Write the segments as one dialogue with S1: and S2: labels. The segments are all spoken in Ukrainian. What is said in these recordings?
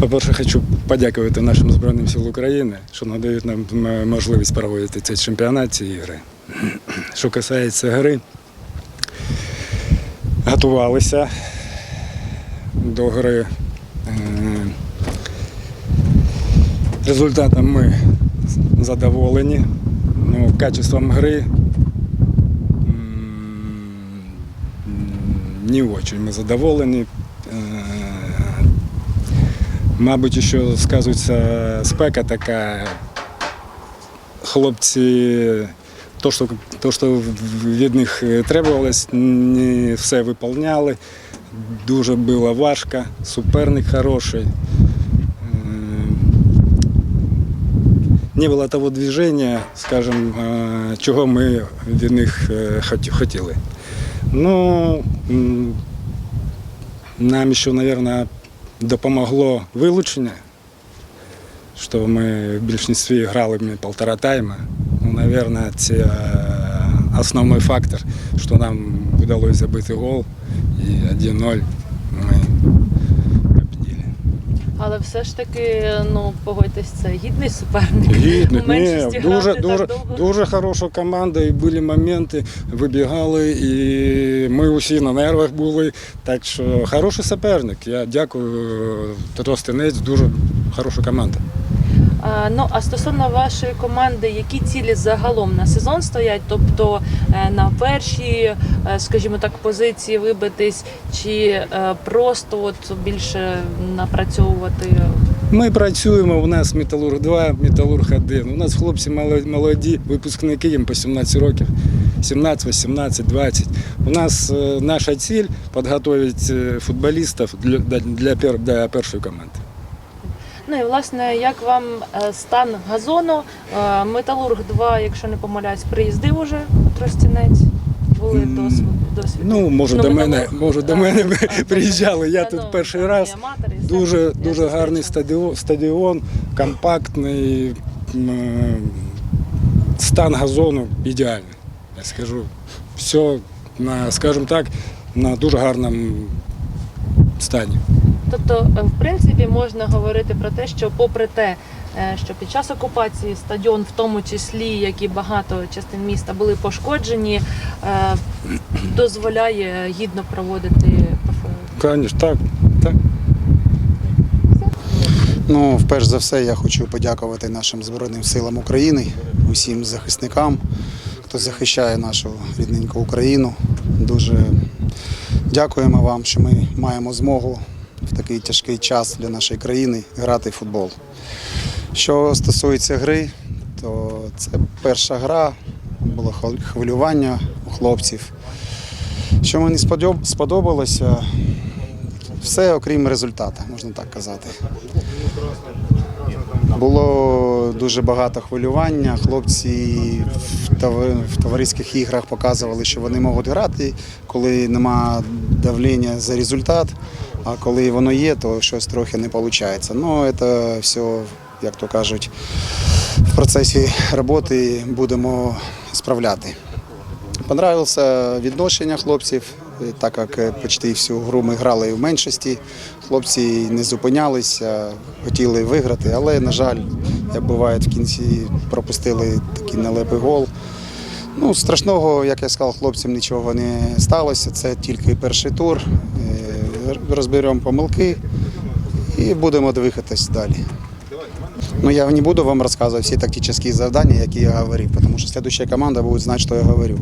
S1: По-перше, хочу подякувати нашим Збройним сил України, що надають нам можливість проводити цей чемпіонат ці ігри. Що касається гри, готувалися до гри. Е, Результатом ми задоволені. Ну, качеством гри не очень ми задоволені. Мабуть, ще сказується спека така. Хлопці, то, що, то, що від них требувалось, не все виконували. Дуже було важко, суперник хороший. Не було того движення, скажімо, е, чого ми від них е, хотіли. Ну, нам ще, мабуть, допомогло вилучення, що ми в більшості грали ми півтора тайма. Ну, мабуть, це е, основний фактор, що нам вдалося забити гол і 1-0 ми победили.
S2: Але все ж таки, ну погодьтесь, це гідний суперник. Гідний,
S1: ні, дуже, дуже,
S2: довго.
S1: дуже хороша команда, і були моменти, вибігали, і ми усі на нервах були. Так що хороший суперник. Я дякую Тростенець, дуже хороша команда.
S2: А, ну а стосовно вашої команди, які цілі загалом на сезон стоять? Тобто е, на перші, е, скажімо так, позиції вибитись, чи е, просто от більше напрацьовувати?
S1: Ми працюємо, у нас Металург 2, Металург 1. У нас хлопці молоді, випускники їм по 17 років, 17, 18, 20. У нас е, наша ціль підготувати е, футболістів для, для, для першої команди.
S2: Ну і власне, як вам е, стан газону? Е, Металург 2, якщо не помиляюсь, приїздив уже Тростянець. Були досвід. досвід.
S1: Ну, може, до мене, може, до мене
S2: а,
S1: приїжджали. Я
S2: та,
S1: тут
S2: ну,
S1: перший раз. Дуже,
S2: Я
S1: дуже гарний стадіон, стадіон компактний, е, стан газону ідеальний. Я скажу, все, на, скажімо так, на дуже гарному стані.
S2: Тобто, е, в принципі, можна говорити про те, що попри те, е, що під час окупації стадіон, в тому числі, як і багато частин міста, були пошкоджені, е, дозволяє гідно проводити.
S1: Звісно, так, так.
S3: Ну, вперше за все, я хочу подякувати нашим Збройним силам України, усім захисникам, хто захищає нашу рідненьку Україну. Дуже дякуємо вам, що ми маємо змогу в такий тяжкий час для нашої країни грати в футбол. Що стосується гри, то це перша гра, було хвилювання у хлопців. Що мені сподобалося, все окрім результату, можна так казати. Було дуже багато хвилювання. Хлопці в товариських іграх показували, що вони можуть грати, коли нема давлення за результат. А коли воно є, то щось трохи не виходить. Ну, це все, як то кажуть, в процесі роботи будемо справляти. Понравилося відношення хлопців, так як почти всю гру ми грали в меншості. Хлопці не зупинялися, хотіли виграти, але, на жаль, як буває, в кінці пропустили такий нелепий гол. Ну, страшного, як я сказав, хлопцям нічого не сталося. Це тільки перший тур. Розберемо помилки і будемо двигатись далі. Ну, я не буду вам рассказывать все тактические задания, які я говорив, потому что следующая команда будет знать, что я говорю.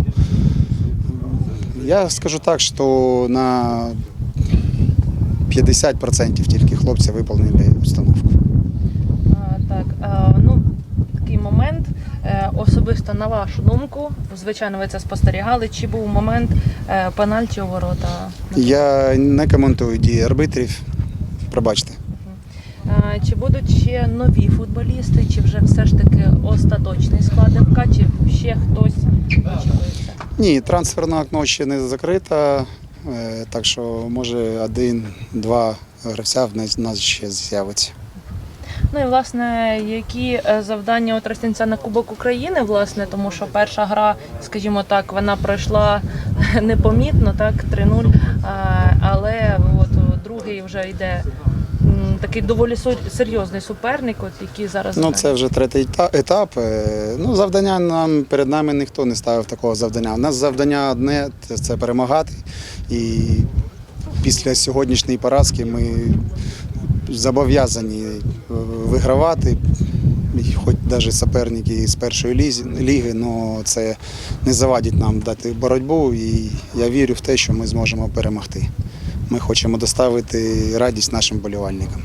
S3: Я скажу так, що на 50% тільки хлопці виконали установку.
S2: А, Так, а, ну такий момент. е, Особисто на вашу думку, звичайно, ви це спостерігали. Чи був момент е, пенальті у ворота?
S3: Я не коментую дії арбитрів. Пробачте.
S2: Чи будуть ще нові футболісти, чи вже все ж таки остаточний склад МК, чи ще хтось очікується?
S3: Ні, трансферне окно ще не закрите, е, так що може один-два гравця в нас ще з'явиться.
S2: Ну і власне, які е, завдання у Тростянця на Кубок України, власне, тому що перша гра, скажімо так, вона пройшла непомітно, так, 3-0, але от другий вже йде такий доволі серйозний суперник, от які зараз
S3: Ну, це вже третій етап. Е, Ну, завдання нам перед нами ніхто не ставив такого завдання. У нас завдання одне це перемагати. І після сьогоднішньої поразки ми зобов'язані е, вигравати. Хоч навіть суперники з першої ліги, але це не завадить нам дати боротьбу. І я вірю в те, що ми зможемо перемогти. Ми хочемо доставити радість нашим болівальникам.